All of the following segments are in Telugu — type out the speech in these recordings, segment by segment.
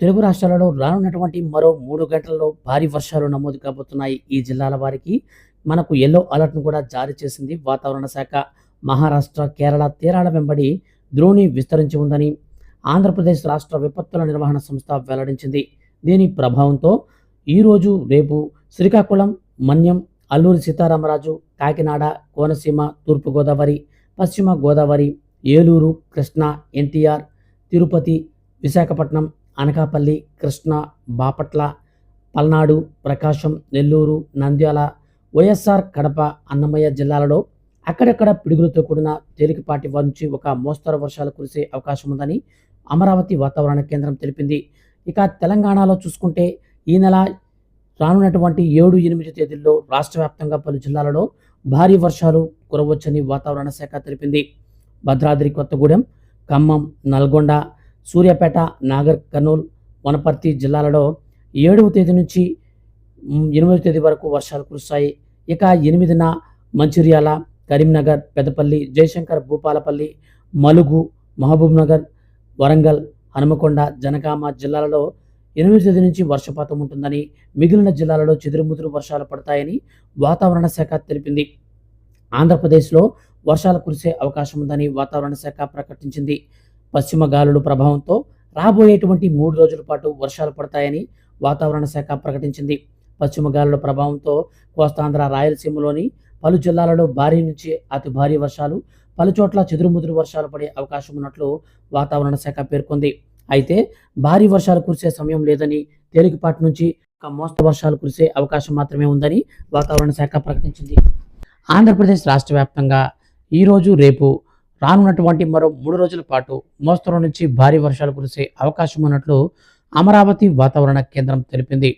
తెలుగు రాష్ట్రాలలో రానున్నటువంటి మరో మూడు గంటల్లో భారీ వర్షాలు నమోదు కాబోతున్నాయి. ఈ జిల్లాల వారికి మనకు ఎల్లో అలర్ట్ను కూడా జారీ చేసింది వాతావరణ శాఖ. మహారాష్ట్ర కేరళ తీరాల వెంబడి ద్రోణి విస్తరించి ఉందని ఆంధ్రప్రదేశ్ రాష్ట్ర విపత్తుల నిర్వహణ సంస్థ వెల్లడించింది. దీని ప్రభావంతో ఈరోజు రేపు శ్రీకాకుళం మన్యం అల్లూరి సీతారామరాజు కాకినాడ కోనసీమ తూర్పుగోదావరి పశ్చిమ గోదావరి ఏలూరు కృష్ణా ఎన్టీఆర్ తిరుపతి విశాఖపట్నం అనకాపల్లి కృష్ణా బాపట్ల పల్నాడు ప్రకాశం నెల్లూరు నంద్యాల వైఎస్ఆర్ కడప అన్నమయ్య జిల్లాలలో అక్కడక్కడ పిడుగులతో కూడిన తేలికపాటి నుంచి ఒక మోస్తరు వర్షాలు కురిసే అవకాశం ఉందని అమరావతి వాతావరణ కేంద్రం తెలిపింది. ఇక తెలంగాణలో చూసుకుంటే ఈ నెల రానున్నటువంటి ఏడు ఎనిమిది తేదీల్లో రాష్ట్ర వ్యాప్తంగా పలు జిల్లాలలో భారీ వర్షాలు కురవచ్చని వాతావరణ శాఖ తెలిపింది. భద్రాద్రి కొత్తగూడెం ఖమ్మం నల్గొండ సూర్యాపేట నాగర్ కర్నూల్ వనపర్తి జిల్లాలలో ఏడవ తేదీ నుంచి ఎనిమిదవ తేదీ వరకు వర్షాలు కురుస్తాయి. ఇక ఎనిమిదిన మంచిర్యాల కరీంనగర్ పెదపల్లి జయశంకర్ భూపాలపల్లి మలుగు మహబూబ్ నగర్ వరంగల్ హనుమకొండ జనగామ జిల్లాలలో ఎనిమిది తేదీ నుంచి వర్షపాతం ఉంటుందని మిగిలిన జిల్లాలలో చెదురుముదురు వర్షాలు పడతాయని వాతావరణ శాఖ తెలిపింది. ఆంధ్రప్రదేశ్లో వర్షాలు కురిసే అవకాశం ఉందని వాతావరణ శాఖ ప్రకటించింది. పశ్చిమ గాలుల ప్రభావంతో రాబోయేటువంటి మూడు రోజుల పాటు వర్షాలు పడతాయని వాతావరణ శాఖ ప్రకటించింది. పశ్చిమ గాలుల ప్రభావంతో కోస్తాంధ్ర రాయలసీమలోని పలు జిల్లాలలో భారీ నుంచి అతి భారీ వర్షాలు పలు చోట్ల చెదురుముదురు వర్షాలు పడే అవకాశం ఉన్నట్లు వాతావరణ శాఖ పేర్కొంది. అయితే భారీ వర్షాలు కురిసే సమయం లేదని తేలికపాటి నుంచి ఒక మోస్తరు వర్షాలు కురిసే అవకాశం మాత్రమే ఉందని వాతావరణ శాఖ ప్రకటించింది. ఆంధ్రప్రదేశ్ రాష్ట్ర వ్యాప్తంగా ఈరోజు రేపు రానున్నటువంటి మరో మూడు రోజుల పాటు మోస్తరు నుంచి భారీ వర్షాలు కురిసే అవకాశం ఉన్నట్లు అమరావతి వాతావరణ కేంద్రం తెలిపింది.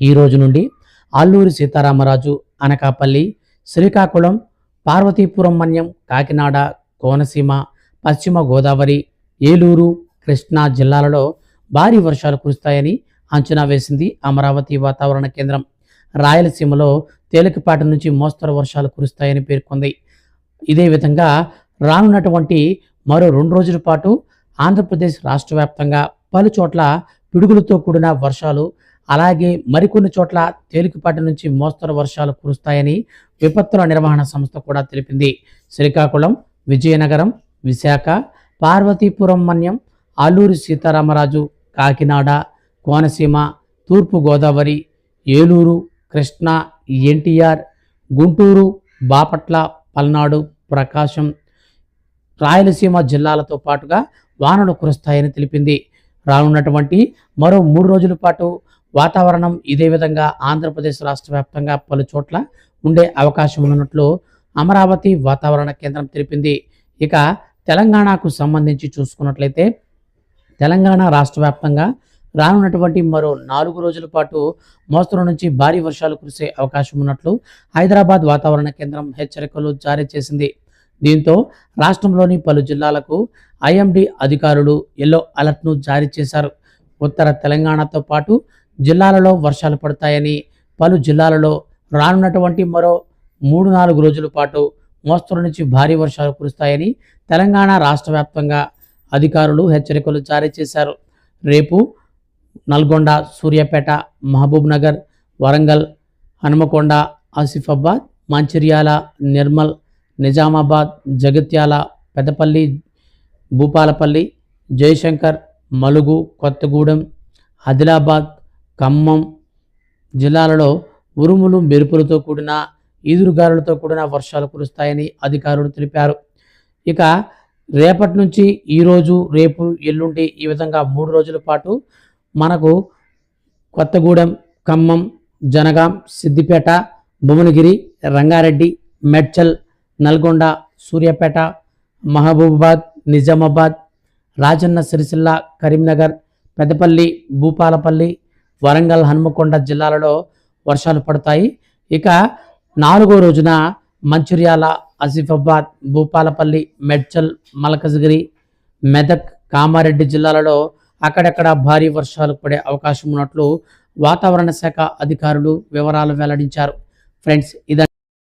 ఈ రోజు నుండి అల్లూరి సీతారామరాజు అనకాపల్లి శ్రీకాకుళం పార్వతీపురం మన్యం కాకినాడ కోనసీమ పశ్చిమ గోదావరి ఏలూరు కృష్ణా జిల్లాలలో భారీ వర్షాలు కురుస్తాయని అంచనా వేసింది అమరావతి వాతావరణ కేంద్రం. రాయలసీమలో తేలికపాటి నుంచి మోస్తరు వర్షాలు కురుస్తాయని పేర్కొంది. ఇదే విధంగా రానున్నటువంటి మరో రెండు రోజుల పాటు ఆంధ్రప్రదేశ్ రాష్ట్ర వ్యాప్తంగా పలు చోట్ల పిడుగులతో కూడిన వర్షాలు అలాగే మరికొన్ని చోట్ల తేలికపాటి నుంచి మోస్తరు వర్షాలు కురుస్తాయని విపత్తుల నిర్వహణ సంస్థ కూడా తెలిపింది. శ్రీకాకుళం విజయనగరం విశాఖ పార్వతీపురం మన్యం ఆలూరి సీతారామరాజు కాకినాడ కోనసీమ తూర్పుగోదావరి ఏలూరు కృష్ణా ఎన్టీఆర్ గుంటూరు బాపట్ల పల్నాడు ప్రకాశం రాయలసీమ జిల్లాలతో పాటుగా వానలు కురుస్తాయని తెలిపింది. రానున్నటువంటి మరో మూడు రోజుల పాటు వాతావరణం ఇదే విధంగా ఆంధ్రప్రదేశ్ రాష్ట్ర వ్యాప్తంగా పలు చోట్ల ఉండే అవకాశం ఉన్నట్లు అమరావతి వాతావరణ కేంద్రం తెలిపింది. ఇక తెలంగాణకు సంబంధించి చూసుకున్నట్లయితే తెలంగాణ రాష్ట్ర వ్యాప్తంగా రానున్నటువంటి మరో నాలుగు రోజుల పాటు మోస్తరు నుంచి భారీ వర్షాలు కురిసే అవకాశం ఉన్నట్లు హైదరాబాద్ వాతావరణ కేంద్రం హెచ్చరికలు జారీ చేసింది. దీంతో రాష్ట్రంలోని పలు జిల్లాలకు ఐఎండి అధికారులు ఎల్లో అలర్ట్ను జారీ చేశారు. ఉత్తర తెలంగాణతో పాటు జిల్లాలలో వర్షాలు పడతాయని పలు జిల్లాలలో రానున్నటువంటి మరో మూడు నాలుగు రోజుల పాటు మోస్తరు నుంచి భారీ వర్షాలు కురుస్తాయని తెలంగాణ రాష్ట్ర వ్యాప్తంగా అధికారులు హెచ్చరికలు జారీ చేశారు. రేపు నల్గొండ సూర్యాపేట మహబూబ్ నగర్ వరంగల్ హనుమకొండ ఆసిఫాబాద్ మంచిర్యాల నిర్మల్ నిజామాబాద్ జగిత్యాల పెదపల్లి భూపాలపల్లి జయశంకర్ మలుగు కొత్తగూడెం ఆదిలాబాద్ ఖమ్మం జిల్లాలలో ఉరుములు మెరుపులతో కూడిన ఈదురుగాలులతో కూడిన వర్షాలు కురుస్తాయని అధికారులు తెలిపారు. ఇక రేపటి నుంచి ఈరోజు రేపు ఎల్లుండి ఈ విధంగా మూడు రోజుల పాటు మనకు కొత్తగూడెం ఖమ్మం జనగాం సిద్దిపేట భువనగిరి రంగారెడ్డి మెడ్చల్ నల్గొండ సూర్యాపేట మహబూబాబాద్ నిజామాబాద్ రాజన్న సిరిసిల్ల కరీంనగర్ పెద్దపల్లి భూపాలపల్లి వరంగల్ హన్మకొండ జిల్లాలలో వర్షాలు పడతాయి. ఇక నాలుగో రోజున మంచిర్యాల ఆసిఫాబాద్ భూపాలపల్లి మెడ్చల్ మలకజగిరి మెదక్ కామారెడ్డి జిల్లాలలో అక్కడక్కడ భారీ వర్షాలు పడే అవకాశం ఉన్నట్లు వాతావరణ శాఖ అధికారులు వివరాలు వెల్లడించారు. ఫ్రెండ్స్ ఇద